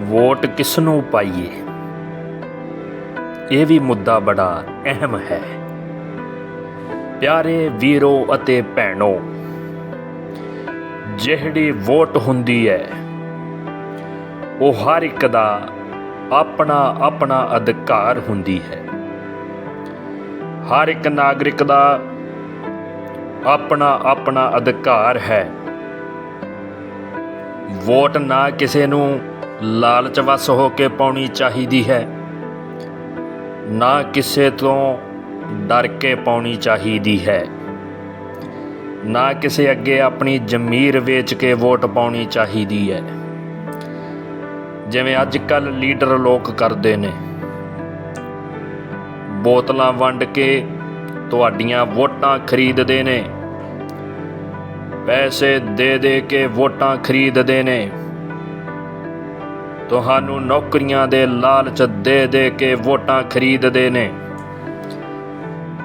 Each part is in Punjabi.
ਵੋਟ ਕਿਸ ਨੂੰ ਪਾਈਏ? ਇਹ ਵੀ ਮੁੱਦਾ ਬੜਾ ਅਹਿਮ ਹੈ। ਪਿਆਰੇ ਵੀਰੋ ਅਤੇ ਭੈਣੋ, ਜਿਹੜੀ ਵੋਟ ਹੁੰਦੀ ਹੈ, ਉਹ ਹਰ ਇੱਕ ਦਾ ਆਪਣਾ ਆਪਣਾ ਅਧਿਕਾਰ ਹੁੰਦੀ ਹੈ। ਹਰ ਇੱਕ ਨਾਗਰਿਕ ਦਾ ਆਪਣਾ ਆਪਣਾ ਅਧਿਕਾਰ ਹੈ। ਵੋਟ ਨਾ ਕਿਸੇ ਨੂੰ ਲਾਲਚ ਵਸ ਹੋ ਕੇ ਪਾਉਣੀ ਚਾਹੀਦੀ ਹੈ। ਨਾ ਕਿਸੇ ਤੋਂ ਡਰ ਕੇ ਪਾਉਣੀ ਚਾਹੀਦੀ ਹੈ। ਨਾ ਕਿਸੇ ਅੱਗੇ ਆਪਣੀ ਜ਼ਮੀਰ ਵੇਚ ਕੇ ਵੋਟ ਪਾਉਣੀ ਚਾਹੀਦੀ ਹੈ। ਜਿਵੇਂ ਅੱਜ ਕੱਲ ਲੀਡਰ ਲੋਕ ਕਰਦੇ ਨੇ। ਬੋਤਲਾਂ ਵੰਡ ਕੇ ਤੁਹਾਡੀਆਂ ਵੋਟਾਂ ਖਰੀਦਦੇ ਨੇ। ਪੈਸੇ ਦੇ ਦੇ ਕੇ ਵੋਟਾਂ ਖਰੀਦਦੇ ਨੇ। ਤੁਹਾਨੂੰ ਨੌਕਰੀਆਂ ਦੇ ਲਾਲਚ ਦੇ ਦੇ ਕੇ ਵੋਟਾਂ ਖਰੀਦਦੇ ਨੇ।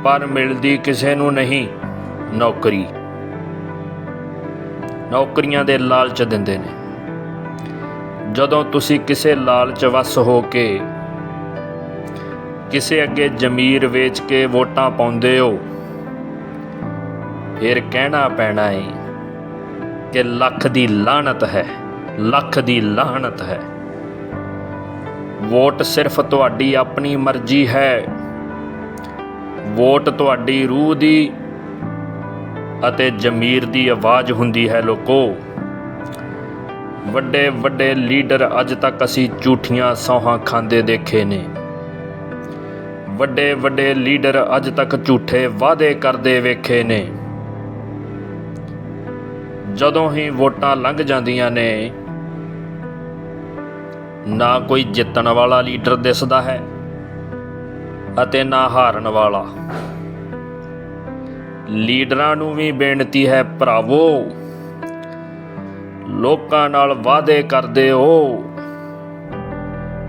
ਪਰ ਮਿਲਦੀ ਕਿਸੇ ਨੂੰ ਨਹੀਂ ਨੌਕਰੀ। ਨੌਕਰੀਆਂ ਦੇ ਲਾਲਚ ਦਿੰਦੇ ਨੇ। ਜਦੋਂ ਤੁਸੀਂ ਕਿਸੇ ਲਾਲਚ ਵਸ ਹੋ ਕੇ ਕਿਸੇ ਅੱਗੇ ਜ਼ਮੀਰ ਵੇਚ ਕੇ ਵੋਟਾਂ ਪਾਉਂਦੇ ਹੋ, ਫਿਰ ਕਹਿਣਾ ਪੈਣਾ ਏ ਕਿ ਲੱਖ ਦੀ ਲਾਹਨਤ ਹੈ, ਲੱਖ ਦੀ ਲਾਹਨਤ ਹੈ। ਵੋਟ ਸਿਰਫ ਤੁਹਾਡੀ ਆਪਣੀ ਮਰਜ਼ੀ ਹੈ। ਵੋਟ ਤੁਹਾਡੀ ਰੂਹ ਦੀ ਅਤੇ ਜ਼ਮੀਰ ਦੀ ਆਵਾਜ਼ ਹੁੰਦੀ ਹੈ ਲੋਕੋ। ਵੱਡੇ ਵੱਡੇ ਲੀਡਰ ਅੱਜ ਤੱਕ ਅਸੀਂ ਝੂਠੀਆਂ ਸੌਹਾਂ ਖਾਂਦੇ ਦੇਖੇ ਨੇ। ਵੱਡੇ ਵੱਡੇ ਲੀਡਰ ਅੱਜ ਤੱਕ ਝੂਠੇ ਵਾਅਦੇ ਕਰਦੇ ਵੇਖੇ ਨੇ। ਜਦੋਂ ਹੀ ਵੋਟਾਂ ਲੰਘ ਜਾਂਦੀਆਂ ਨੇ ਨਾ ਕੋਈ ਜਿੱਤਣ ਵਾਲਾ ਲੀਡਰ ਦਿਸਦਾ ਹੈ ਅਤੇ ਨਾ ਹਾਰਨ ਵਾਲਾ। ਲੀਡਰਾਂ ਨੂੰ ਵੀ ਬੇਨਤੀ ਹੈ, ਭਰਾਵੋ, ਲੋਕਾਂ ਨਾਲ ਵਾਅਦੇ ਕਰਦੇ ਹੋ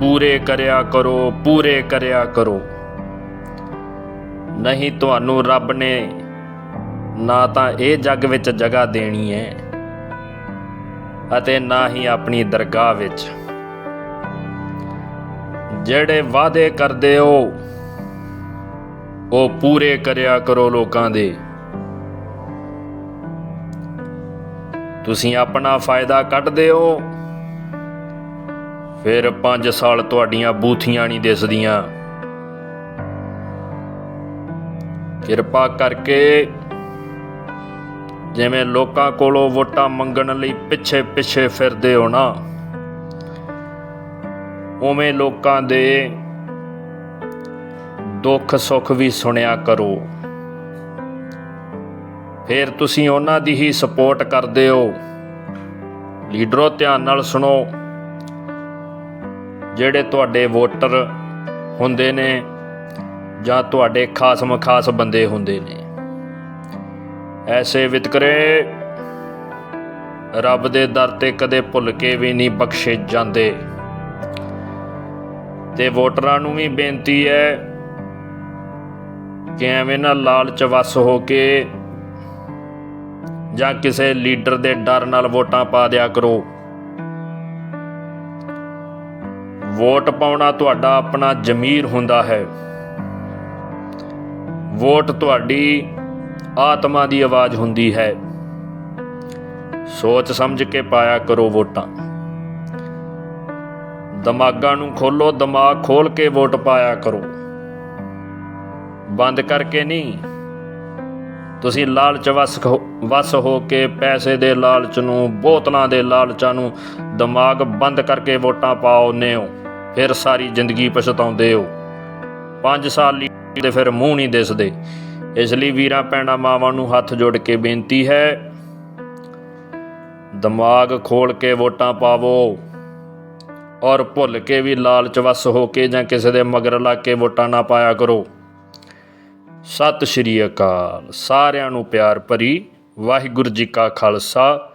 ਪੂਰੇ ਕਰਿਆ ਕਰੋ, ਪੂਰੇ ਕਰਿਆ ਕਰੋ। ਨਹੀਂ ਤੁਹਾਨੂੰ ਰੱਬ ਨੇ ਨਾ ਤਾਂ ਇਹ ਜੱਗ ਵਿੱਚ ਜਗ੍ਹਾ ਦੇਣੀ ਹੈ ਅਤੇ ਨਾ ਹੀ ਆਪਣੀ ਦਰਗਾਹ ਵਿੱਚ। ਜਿਹੜੇ ਵਾਅਦੇ ਕਰਦੇ ਹੋ, ਉਹ ਪੂਰੇ ਕਰਿਆ ਕਰੋ ਲੋਕਾਂ ਦੇ। ਤੁਸੀਂ ਆਪਣਾ ਫਾਇਦਾ ਕੱਢਦੇ ਹੋ, ਫਿਰ 5 ਸਾਲ ਤੁਹਾਡੀਆਂ ਬੂਥੀਆਂ ਨਹੀਂ ਦਿਸਦੀਆਂ। ਕਿਰਪਾ ਕਰਕੇ ਜਿਵੇਂ ਲੋਕਾਂ ਕੋਲੋਂ ਵੋਟਾਂ ਮੰਗਣ ਲਈ ਪਿੱਛੇ ਪਿੱਛੇ ਫਿਰਦੇ ਹੋ ਨਾ। ਉਵੇਂ ਲੋਕਾਂ ਦੇ ਦੁੱਖ ਸੁੱਖ ਵੀ ਸੁਣਿਆ ਕਰੋ। ਫਿਰ ਤੁਸੀਂ ਉਹਨਾਂ ਦੀ ਹੀ ਸਪੋਰਟ ਕਰਦੇ ਹੋ। ਲੀਡਰੋ, ਧਿਆਨ ਨਾਲ ਸੁਣੋ। ਜਿਹੜੇ ਤੁਹਾਡੇ ਵੋਟਰ ਹੁੰਦੇ ਨੇ ਜਾਂ ਤੁਹਾਡੇ ਖਾਸ ਮਖਾਸ ਬੰਦੇ ਹੁੰਦੇ ਨੇ, ਐਸੇ ਵਿਤਕਰੇ ਰੱਬ ਦੇ ਦਰ ਤੇ ਕਦੇ ਭੁੱਲ ਕੇ ਵੀ ਨਹੀਂ ਬਖਸ਼ੇ ਜਾਂਦੇ। ਤੇ ਵੋਟਰਾਂ ਨੂੰ ਵੀ ਬੇਨਤੀ ਹੈ ਕਿ ਐਵੇਂ ਨਾ ਲਾਲਚ ਵਸ ਹੋ ਕੇ ਜਾਂ ਕਿਸੇ ਲੀਡਰ ਦੇ ਡਰ ਨਾਲ ਵੋਟਾਂ ਪਾ ਦਿਆ ਕਰੋ। ਵੋਟ ਪਾਉਣਾ ਤੁਹਾਡਾ ਆਪਣਾ ਜ਼ਮੀਰ ਹੁੰਦਾ ਹੈ। ਵੋਟ ਤੁਹਾਡੀ ਆਤਮਾ ਦੀ ਆਵਾਜ਼ ਹੁੰਦੀ ਹੈ। ਸੋਚ ਸਮਝ ਕੇ ਪਾਇਆ ਕਰੋ ਵੋਟਾਂ। ਦਿਮਾਗਾਂ ਨੂੰ ਖੋਲੋ, ਦਿਮਾਗ ਖੋਲ ਕੇ ਵੋਟ ਪਾਇਆ ਕਰੋ। ਬੰਦ ਕਰਕੇ ਨਹੀਂ। ਤੁਸੀਂ ਲਾਲਚ ਵਸ ਹੋ- ਹੋ ਕੇ ਪੈਸੇ ਦੇ ਲਾਲਚ ਨੂੰ, ਬੋਤਲਾਂ ਦੇ ਲਾਲਚਾਂ ਨੂੰ ਦਿਮਾਗ ਬੰਦ ਕਰਕੇ ਵੋਟਾਂ ਪਾਉਨੇ ਹੋ ਫਿਰ ਸਾਰੀ ਜ਼ਿੰਦਗੀ ਪਛਤਾਉਂਦੇ ਹੋ। 5 ਸਾਲ ਲਈ ਤੇ ਫਿਰ ਮੂੰਹ ਨਹੀਂ ਦਿਸਦੇ। ਇਸ ਲਈ ਵੀਰਾਂ ਭੈਣਾਂ ਮਾਵਾਂ ਨੂੰ ਹੱਥ ਜੋੜ ਕੇ ਬੇਨਤੀ ਹੈ, ਦਿਮਾਗ ਖੋਲ ਕੇ ਵੋਟਾਂ ਪਾਵੋ। ਔਰ ਭੁੱਲ ਕੇ ਵੀ ਲਾਲਚ ਵਸ ਹੋ ਕੇ ਜਾਂ ਕਿਸੇ ਦੇ ਮਗਰ ਲੱਗ ਕੇ ਵੋਟਾਂ ਨਾ ਪਾਇਆ ਕਰੋ। ਸਤਿ ਸ਼੍ਰੀ ਅਕਾਲ। ਸਾਰਿਆਂ ਨੂੰ ਪਿਆਰ ਭਰੀ ਵਾਹਿਗੁਰੂ ਜੀ ਕਾ ਖਾਲਸਾ,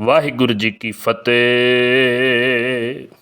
ਵਾਹਿਗੁਰੂ ਜੀ ਕੀ ਫਤਿਹ।